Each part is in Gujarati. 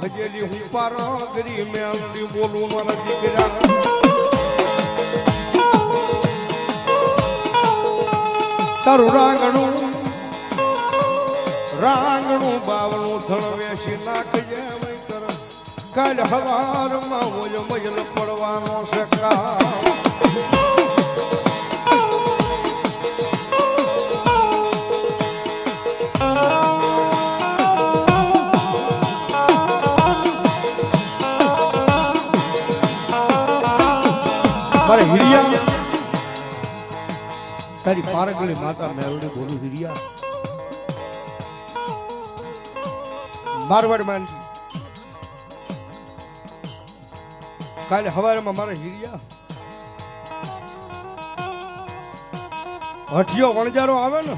ભજેલી હું પારગરી મેલડી બોલું મારા દીકરા. તારું રાંગણું રાંગણું બાવણું ધણ વેસી નાખજે કાલ હવારમાં ઓજ મજલ પડવાનો સકા મારે હિરિયા. તારી પારગળી માતા મેળવી બોલું હિરિયા. મારવાડ માનજી. કાલે હવારમાં મારે હિરિયા. હઠિયો વણજારો આવે ને.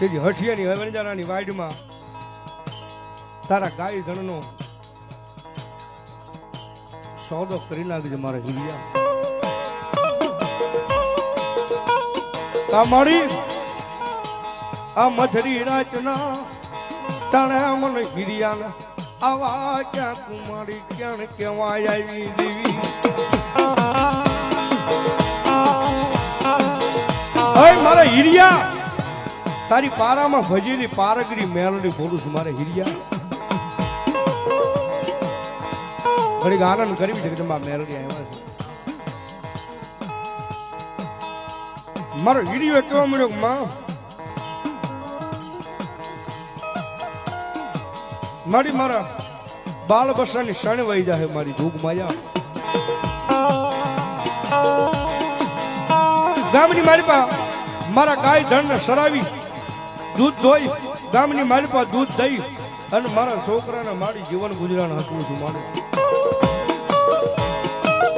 તેથી હઠિયાની વણજારાની વાડમાં તારા ગાય ધણનો સોદો કરી નાખજો મારા હિરિયા. તમારી આ મધરી રાતના તણે મને હિરિયાના આવા ક્યાં કુમારી, ક્યાં કેવાય આવી દેવી. મારા હિરિયા, તારી પારામાં ભજેલી પારગરી મેલડી બોલું છું મારે હિરિયા. ઘડીક આનંદ કરવી તમારા મેલડી આવ્યા છે. મારો હિરિયો કેવો મળ્યો માં? મારી મારા બાળ બસાની શણ વહી જાય મારી ધૂક માયા. ગામની મારી પા મારા ગાય ધણને સરાવી, દૂધ ધોઈ ગામની મારી પા દૂધ દઈ અને મારા છોકરાને મારી જીવન ગુજરાન હતું છું મારે.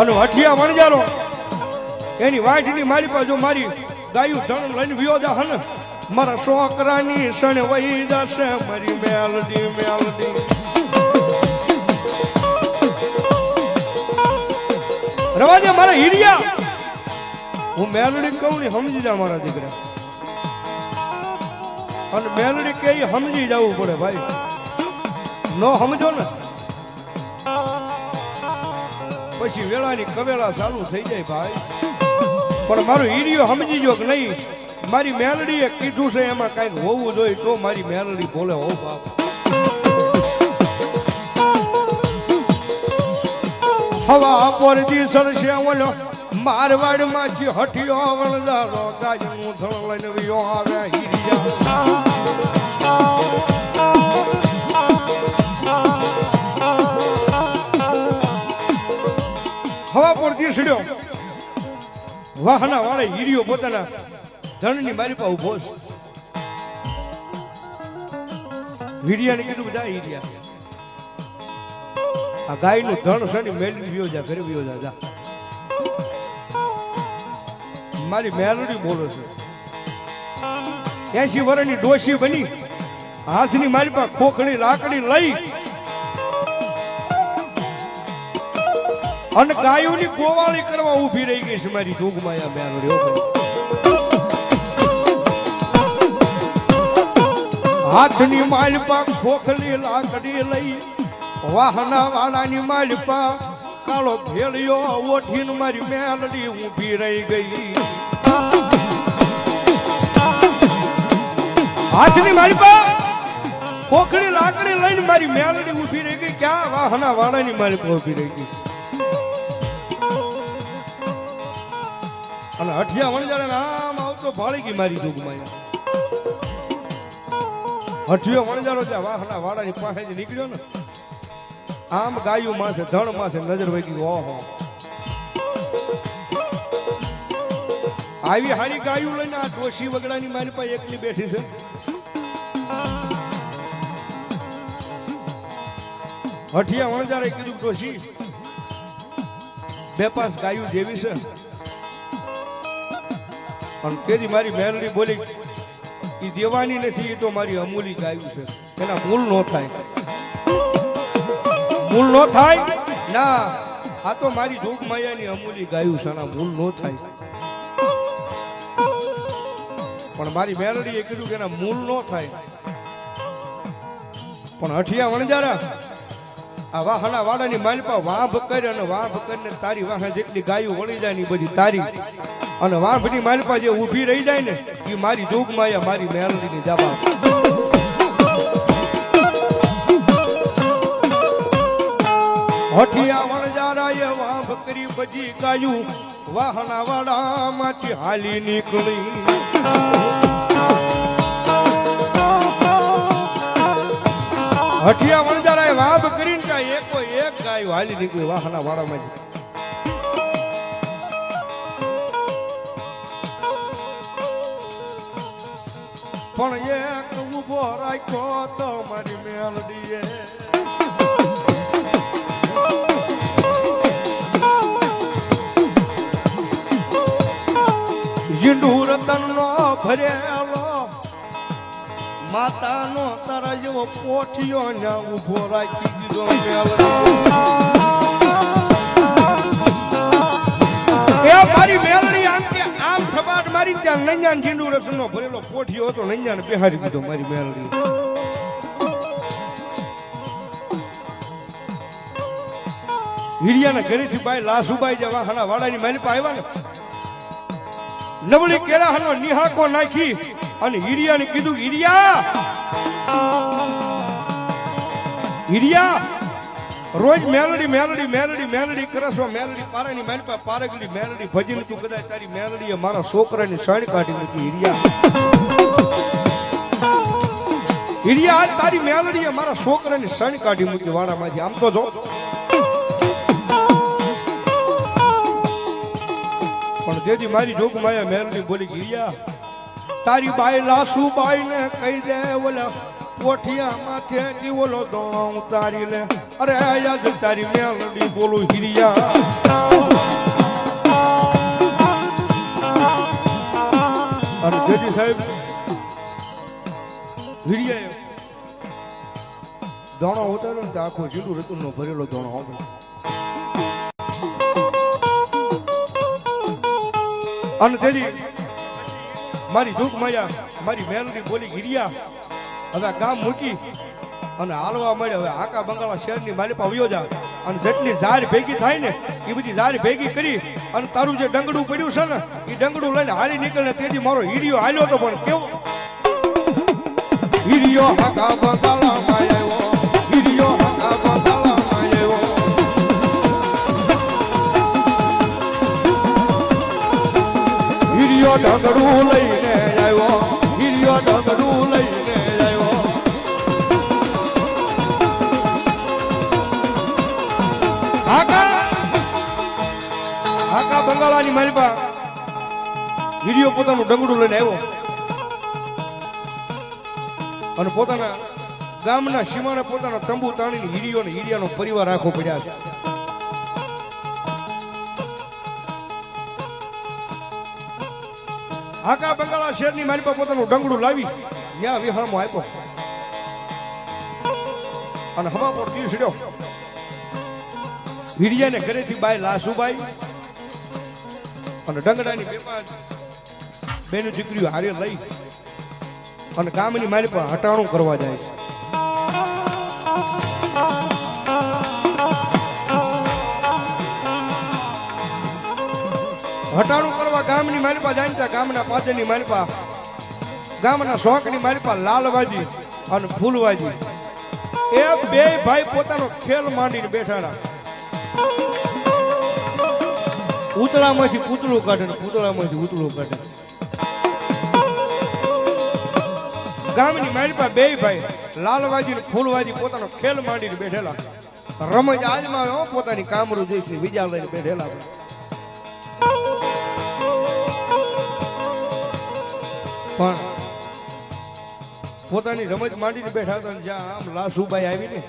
અને હઠિયા વણજારો એની વાંઠની મારી પાસે મારી ગાયું ધણ લઈને વિયો જા મારા છોકરાની સણ વહી જશે, મારી મેલડી મેલડી. રવાજે મારા હીરિયા. હું મેલડી કહું ને સમજી જા મારા દીકરા. અને મેલડી કે સમજી જવું પડે ભાઈ. નો સમજો ને. પછી વેળાની કવેળા ચાલુ થઈ જાય ભાઈ. પણ મારો હીરિયો સમજી જો કે નહીં, મારી મેલડીએ કીધું છે એમાં કાંઈક હોવું જોઈએ તો મારી મેલડી બોલે, હો બાપ. હવા પરથી સરસે ઓલો મારવાડમાંથી હઠિયો વણજારો ગાજનું ધણ લઈને વિયો આવે હીરિયા. હવા પર સડ્યો વાહના વાળે હીરીઓ પોતાના ધણની મારી પાસે ઊભો છે. વીડિયાને કીધું બધા હીરિયા. આ ગાયનું ધણ છે ને મેળવી વિયો જા ઘરે વિયો જા. મારી મેલડી બોલો છે. એસી વર્ષની ડોશી બની, હાથની મારી પાસે ખોખડી લાકડી લઈ અને ગાયોની ગોવાળી કરવા ઊભી રહી ગઈ છે મારી જોગમાયા બેન. હાથની માલપા ખોખલી લાકડી લઈ વાહના વાળાની માલપા કાળો ભેળિયો ઓઠીને મારી મેલડી ઊભી રહી ગઈ. હાથની માલપા ખોખલી લાકડી લઈને મારી મેલડી ઊભી રહી ગઈ. ક્યાં? વાહના વાળાની માલપા ઊભી રહી ગઈ અને હઠિયા વણજારે આમ આવતો ભાળી ગઈ મારી જોગમાયા હઠિયો વણજારો ત્યાં વાહના વાળાની પાસેથી નીકળ્યો ને, આમ ગાયું માથે, ધણ માથે નજર વહી ઓહો. આવી હારી ગાયું લઈને આ ડોશી વગડાની મારી પાસે એકલી બેઠી છે. હઠિયા વણજારે કીધું, ડોશી બે પાંચ ગાયું જેવી છે. અને કેદી મારી મેલડી બોલી એ દેવાની નથી એ તો મારી અમૂલી ગાયું છે. એના મૂળ નો થાય. મૂળ નો થાય? ના, આ તો મારી જોગ માયાની અમૂલી ગાયું છે એના મૂળ નો થાય. પણ મારી મેલડીએ કીધું કે એના મૂળ નો થાય. પણ હઠિયા વણજારા, આ વાહના વાડાની માલપા વાંભ કરી અને વાંભ કરીને તારી વાહન જેટલી ગાયું વળી જાય ને બધી તારી. અને વાંભની માલપા જે ઊભી રહી જાય ને, એ મારી જોગમાયા મારી મેલડીની જાબા હઠિયા વણજારાએ વાંભ કરી બજી ગાયું વાહના વાડામાંથી હાલી નીકળી. હઠિયા વણજારાએ વાંભ કરીને કાંઈ એકો એક ગાયું હાલી નીકળી વાહના વાડામાંથી. પણ એક ઊભો રાખ્યો તો મારી મેલડીએ. ઝીંડુ રતનનો ભરેલો માતાનો તારા જેવો પોઠિયો ને ઊભો રાખી મારી મેલડી મારી ત્યાં નૈયાન ઝીંડુ રતનનો ભરેલો પોઠિયો હતો, નૈયાને બિહારી દીધો મારી મેલડી. હીરિયાના ઘરેથી બાઈ લાસુબાઈ જેવા હાના વાડાની મારી પાસે આવ્યા ને, નવળી કેળાનો નિહાકો નાખી અને હીરિયાને કીધું, હીરિયા હીરિયા રોજ મેલડી મેલડી મેલડી મેલડી કરશો મેલડી પારાની માલપા પારગડી મેલડી ભજન તું કદાચ તારી મેલડીએ મારા છોકરાની સણ કાઢી મૂકી. હીરિયા હીરિયા તારી મેલડીએ મારા છોકરાની સણ કાઢી મૂકી વાડામાંથી. આમ તો જો. પણ જેથી મારી જોગ માયા મેલડી બોલી ગિરિયા તારી બાઈ લાસુ બાઈ ને કહી દે ઓલા પોઠિયા માથે જી ઓલો દોણો ઉતારી લે. અરે યાદ તારી મેલડી બોલું હિરિયા. અને જેજી સાહેબ હિરિયા દોણો ઉતાર્યો ને આખો જીડું રતુલ નો ભરેલો દોણો હોતો અને તેની મારી દુઃખ માયા, મારી મેલડી બોલી ગિરિયા હવે ગામ મૂકી અને હાલવા મળે હવે આકા બંગાળા શહેરની માલિપા વયો જા. અને જેટલી ઝાર ભેગી થાય ને એ બધી ઝાર ભેગી કરી અને તારું જે ડંગડું પડ્યું છે ને એ ડંગડું લઈને હાલી નીકળે તેથી મારો હીડિયો હાલ્યો હતો પણ કેવો? હીરિયો હાકા બંગાળા માયો હીડિયો હાકા બંગાળા માયો હીડિયો ડંગડું લઈને આવ્યો. પોતાનું ડંગડું લઈને આવ્યો. અને પોતાના ગામના સીમાને પોતાના તંબુ તાણીને હીરીઓ અને હીરિયાનો પરિવાર આખો પડ્યા છે. આકા બંગાળા શહેરની મારી પાસે પોતાનું ડંગડું લાવી ત્યાં વિહામો આપ્યો. અને હવા પર તીર છડ્યો વીડિયાને ઘરેથી બાય લાસુબાઈ અને ડંગડાની બે બેનું દીકરીઓ હારે લઈ અને ગામની મારી પર હટાણું કરવા જાય છે. હટાણું કરવા ગામની માલિપા જાણતા ગામના પાછળની માલિપા ગામના શોખની માલિપા લાલવાજી અને ફૂલવાજી એ બે ભાઈ પોતાનો ખેલ માંડીને બેઠાડા ઉતળામાંથી પૂતળું કાઢે પૂતળામાંથી ઉતળું કાઢે. ગામની માલિપા બે ભાઈ, લાલવાજી ને ફૂલવાજી પોતાનો ખેલ માંડીને બેઠેલા. રમજ આજમાં હો, પોતાની કામરું જઈશ બીજા લઈને બેઠેલા. પણ પોતાની રમત માંડીને બેઠા હતા જ્યાં આમ લાસુભાઈ આવી ને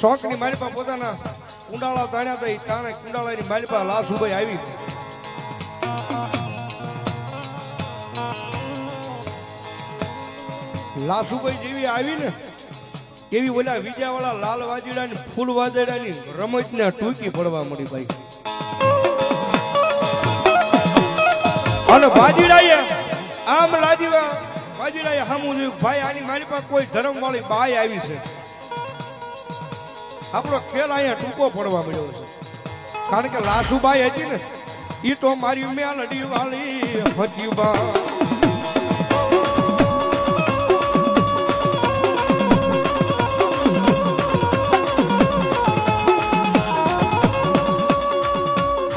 શોખની મારી પાસે પોતાના કુંડાળા તાણ્યા હતા એ તાણે કુંડાળાની મારી પાસે લાસુભાઈ આવી. લાસુબાઈ જેવી આવી ને એવી ઓલા વિજાવાળા લાલ વાજીડા ની ફૂલ વાજડા ની રમત ને ટૂંકી પડવા મળી ભાઈ. અને વાજીડાએ આમ લાજીવા વાજીડાએ હામું જોયું, ભાઈ, આની મારી પાસે કોઈ ધર્મ વાળી બાય આવી છે. આપણો ખેલ અહીંયા ટૂંકો પડવા મળ્યો છે. કારણ કે લાસુભાઈ હતી ને, ઈ તો મારી મેલડી વાળી હતી બા.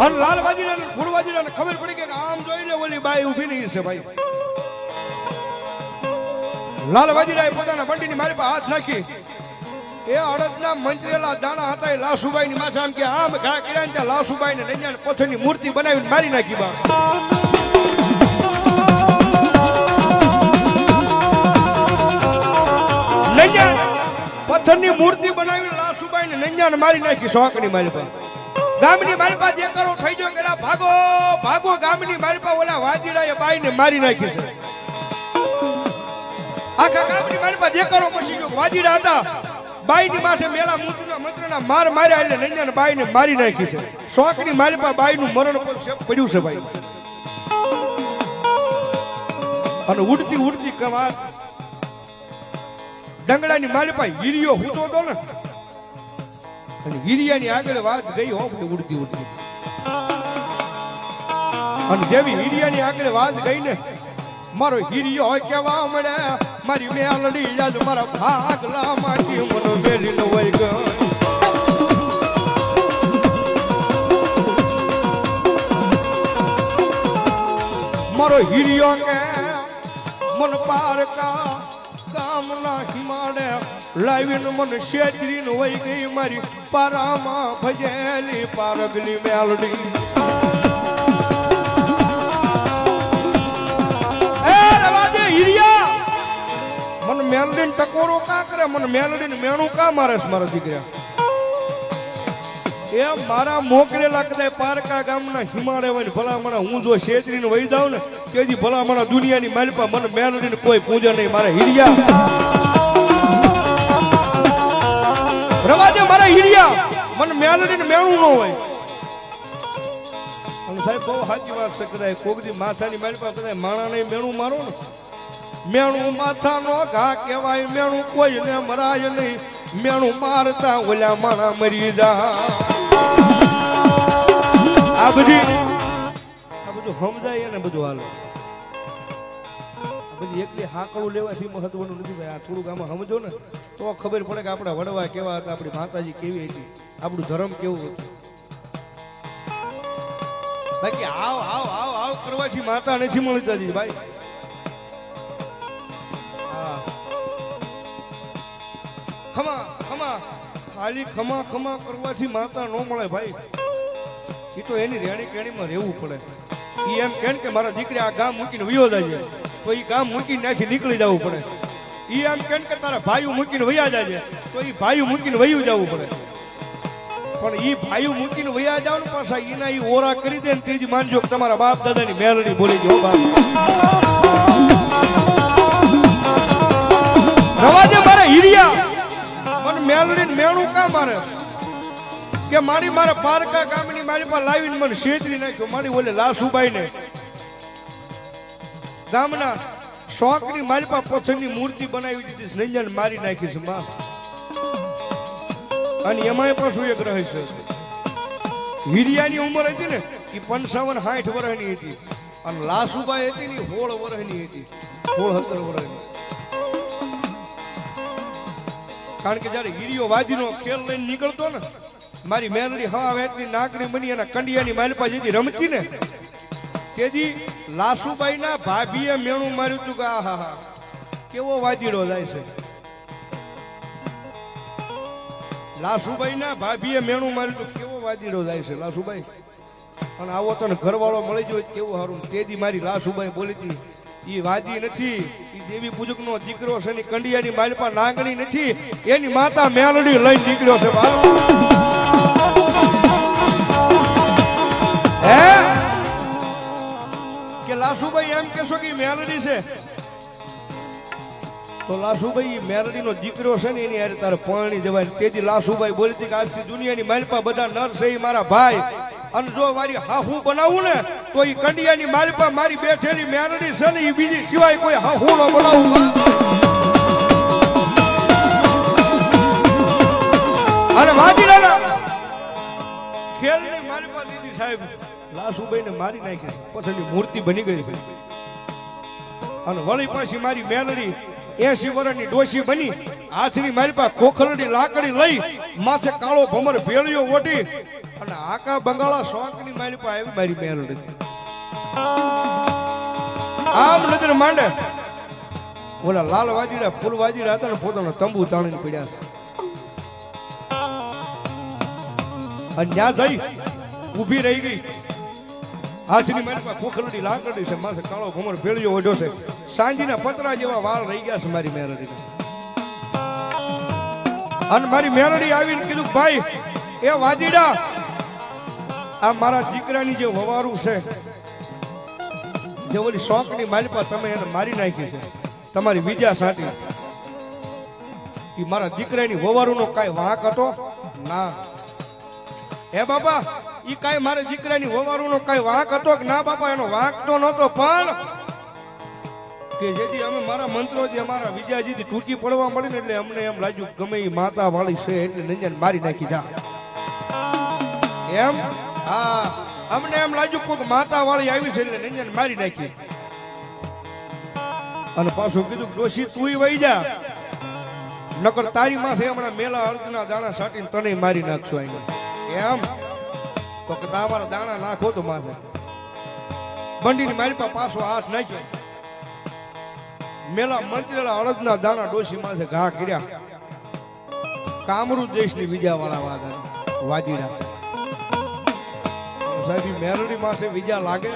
અને લાલ વાજીરા ને ફૂલ વાજીરા ને ખબર પડી કે આમ જોઈને ઓલી બાઈ ઊભી નહીં છે ભાઈ. લાલ વાજીરાએ પોતાના બંડીની મારી પાસે હાથ નાખી. એ અડદના મંત્રેલા દાણા હતા, એ લાસુબાઈ ની માથે આમ કે આમ ઘા કર્યા ને ત્યાં લાસુબાઈ ને નૈયા પથ્થરની મૂર્તિ બનાવીને મારી નાખી બા. પથ્થરની મૂર્તિ બનાવીને લાસુબાઈ ને નૈયા મારી નાખી શોકની મારી પાસે. ગામની મારી પાસે જે કરો થઈ ગયો કે ભાગો ભાગો ગામની મારી પાસે ઓલા વાજીરાએ બાઈને મારી નાખી છે. આખા ગામની મારી પાસે દેકારો પસી ગયો વાદીડા હતા, બાઈની માથે મેળા મંત્રના માર માર્યા એટલે નૈયાને બાઈને મારી નાખી છે. શોખની મારી પાસે મરણ પર પડ્યું છે ભાઈ. અને ઉડતી ઉડતી કવાત ડંગડાની મારી પાસે હૂતો હતો ને અને હીરિયાની આગળ વાત ગઈ, હો, બધી ઉડતી ઉડતી. અને જેવી હિરિયાની આગળ વાત ગઈ ને, મારો હિરિયો કેવા મળે? મારી મેલડી યાદ મારા ભાગલા માંથી મનો મેલી ન વઈ ગઈ. મારો હિરિયો કે, મન પારકા ગામના હિમાડે લાવીને મન શેતરીને વહી ગઈ મારી પારામાં ભજેલી પારગલી મેલડી. મને મેલડીને ટકોરો કા કરે? મને મેલડીને મેણું કા મારે મારા દીકરા? એ મારા મોકલેલા કદાચ પારકા ગામના હિમાલય હોય ભલામણા હું જો શેતરીને વહી જાઉં ને, તેથી ભલામણા દુનિયાની માલપા મને મેલડીને કોઈ પૂજે નહીં. મારે હીરિયા! મારા હીરિયા, મને મેલડીને મેણું ન હોય. અને સાહેબ, બહુ સાચી વાત છે કદાચ કોગજી માથાની મારી પાસે કદાચ માણા નહીં, મેણું મારો ને. મેણું માથાનો ઘા કહેવાય, મેણું કોઈને મરાય નહીં. મેણું મારતા ઓલા માણા મરી જા આ બધી આ બધું સમજાય ને બધું હાલ. આ બધી એકલી હાકડું લેવાથી મહત્વનું નથી. ભાઈ, આ થોડુંક આમાં સમજો ને. તો ખબર પડે કે આપણા વડવા કેવા હતા, આપણી માતાજી કેવી હતી, આપણું ધર્મ કેવું હતું. બાકી આવ આવ આવ આવ કરવાથી માતા નથી મળતા જી ભાઈ. ખમા ખમા. ખાલી ખમા ખમા કરવાથી માતા ન મળે, ભાઈ. એ તો એની રેણી કેણીમાં રહેવું પડે. એ એમ કે મારા દીકરી આ ગામ મૂકીને વિયો જાય. તો એ ગામ મૂકીને ત્યાંથી નીકળી જવું પડે. એ આમ કેમ કે તારા ભાઈઓ મૂકીને વયા જાય તો એ ભાઈઓ મૂકીને વયું જવું પડે. પણ એ ભાઈઓ મૂકીને વયા જાવ ને પાછા એના એ ઓરા કરી દે ને ત્રીજી માનજો તમારા બાપ દાદાની મેલડી બોલી ગયો, બાપ. રવાજે મારે હિરિયા. મને મેલડી મેણું કા મારે? કે મારી મારા પારકા ગામની મારી પાસે લાવીને મને શેતરી નાખ્યો, મારી ઓલે લાસુબાઈ ને ગામના શોખની મારી પાસે પથ્થરની મૂર્તિ બનાવી દીધી નંજન મારી નાખી છે માં અને એમાંય પાછું એક રહસ્ય છે. હીરિયાની ઉંમર હતી ને એ પંચાવન સાઠ વર્ષની હતી. અને લાસુભાઈ હતી ને હોળ વર્ષની હતી. હોળ સત્તર વર્ષની. કારણ કે જયારે હીરિયો વાજીનો ખેલ લઈને નીકળતો ને, મારી મેલડી હવા વેચની નાકડી બની એના કંડિયાની માલપા જેથી રમતી ને તેથી લાસુભાઈ ના ભાભીએ મેણું માર્યું તું કે, આ હા કેવો વાજીડો જાય છે? લાસુભાઈ ના ભાભીએ મેણું માર્યું હતું કેવો વાજીડો જાય છે લાસુભાઈ અને આવો તને ઘરવાળો મળી ગયો કેવું સારું તેદી મારી લાસુભાઈ બોલી હતી એ વાજી નથી એ દેવી પૂજક નો દીકરો છે ની કંડિયાની માલપા નાગણી નથી, એની માતા મેલડી લઈને નીકળ્યો છે લાસુભાઈ એમ કેશો કે મેલડી છે. તો લાસુભાઈ ઈ મેરડીનો દીકરો છે ને એની તારે પાણી જવાય તેથી લાસુભાઈ બોલતી કે આજથી દુનિયાની માલપા બધા નર છે ઈ મારા ભાઈ. અને જો મારી હાહુ બનાવું ને, તો એ કંડિયાની મારી પાસે મારી બેઠેલી મેલડી છે ને એ બીજી સિવાય કોઈ હાહુ ન બનાવું. અને વાજીરાના ખેલની મારી પાસે સાહેબ. લાસુભાઈ ને મારી નાખી. પછી મૂર્તિ બની ગઈ છે. અને વળી પાછી મારી મેલડી એસી વર્ષની ડોશી બની. હાથની મારી પાસે ખોખરડી લાકડી લઈ માથે કાળો ભમર ભેળિયો ઓઢી અને આકા બંગાળા શોખની મારી પાસે આવી મારી મેલડી. આમ નજર માંડે. ઓલા લાલ વાજીડા ફૂલ વાજીડા હતા ને પોતાનો તંબુ તાણીને પડ્યા અને ત્યાં જઈ ઊભી રહી ગઈ. હાથની મારી પાસે ખોખરડી લાકડી છે, માથે કાળો ભમર ભેળ્યો ઓઢો છે. સાંજીના પતરા જેવા વાળ રહી ગયા છે મારી મેરડી અને મારી મેરડી આવીને કીધું, ભાઈ, એ વાદીડા, આ મારા દીકરાની જે વવારું છે, જે ઓલી શોખની માલિપા તમે એને મારી નાખી છે, તમારી બીજા સાટી. એ મારા દીકરાની વવારુનો કાંઈ વાંક હતો? ના. એ બાપા ઈ કાંઈ મારા દીકરાની હોવારુનો કાંઈ વાંક હતો કે ના બાપા, એનો વાંક તો નહોતો, પણ કે જેથી અમે મારા મંત્રો અમારા વિજયાજીથી તૂટી પડવા મળી એટલે અમને એમ લાગ્યું ગમે એ માતા વાળી છે એટલે નંજન મારી નાખી જા. એમ? હા. અમને એમ લાગ્યું કોઈક માતા વાળી આવી છે એટલે નંજન મારી નાખી. અને પાછું કીધું ડોશી, તુંય વહી જા. નકર તારી માથે હમણાં મેલા અર્ધના દાણા સાટીને તને મારી નાખશો અહીંયા. એમ? તો કે તમારા દાણા નાખો તો માથે. બંડીની મારી પાસે પાછો હાથ નાખ્યો. મેલા મંત્રેલા અડદના દાણા ડોસી માથે ઘા કર્યા. કામરૂ દેશની બીજા વાળા વાદા વાજીરા સાહેબ મેરડી માથે બીજા લાગે.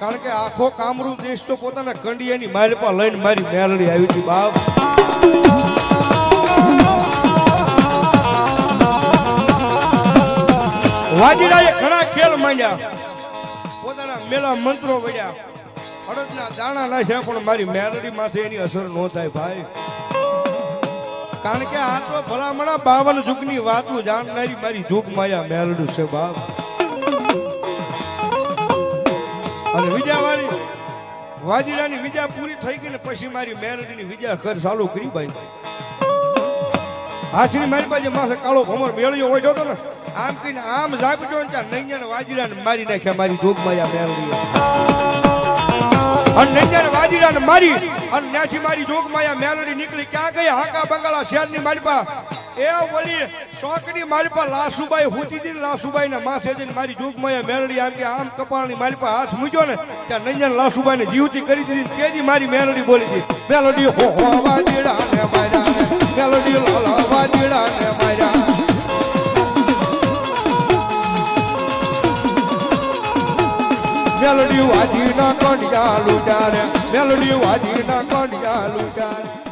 કારણ કે આખો કામરૂ દેશ તો પોતાના કંડિયાની મારી પર લઈને મારી મેરડી આવી હતી, બાપ. વાજીરાએ ઘણા ખેલ માંડ્યા. પોતાના મેલા મંત્રો વળ્યા અડદના દાણા નાખ્યા, પણ મારી મેલડી માથે એની અસર ન થાય ભાઈ. કારણ કે આ તો ભલામણા બાવન જુગની વાતું જાણનારી મારી જુગ માયા મેલડું છે બાપ. અને બીજા વાળી વાજીરાની વિજા પૂરી થઈ ગઈ ને પછી મારી મેલડીની વિજા ઘર ચાલુ કરી ભાઈ. હાથની મારી પાસે માથે કાળો ભમર મેળ્યો હોય જોતો ને આમ કહીને આમ ઝાપટ્યો ને ત્યાં નૈયા વાજીરાને મારી નાખ્યા, મારી જોગ માયા મેળવી. અને નૈયા વાજીરાને મારી, અને ત્યાંથી મારી જોગ માયા મેળવી નીકળી. ક્યાં ગઈ હાકા બંગાળા શહેરની મારી પા એ વળી શોકની મારી પા લાસુબાઈ હોતી હતી લાસુબાઈ ને માથે જઈને મારી જોગ મેરડી આમ કે આમ કપાળની મારી પા હાથ મૂક્યો ને, ત્યાં નૈયા લાસુબાઈ ને જીવતી કરી દીધી તેજી મારી મેળવી બોલી હતી મેલોડી હો હો વાજીરા ને માર્યા ને મેલોડી લાલા વાજીરા ને માર્યા. મેલડી વાજી ના કંડિયા લૂટારે, મેલડી વાજી ના કંડિયા લૂટારે.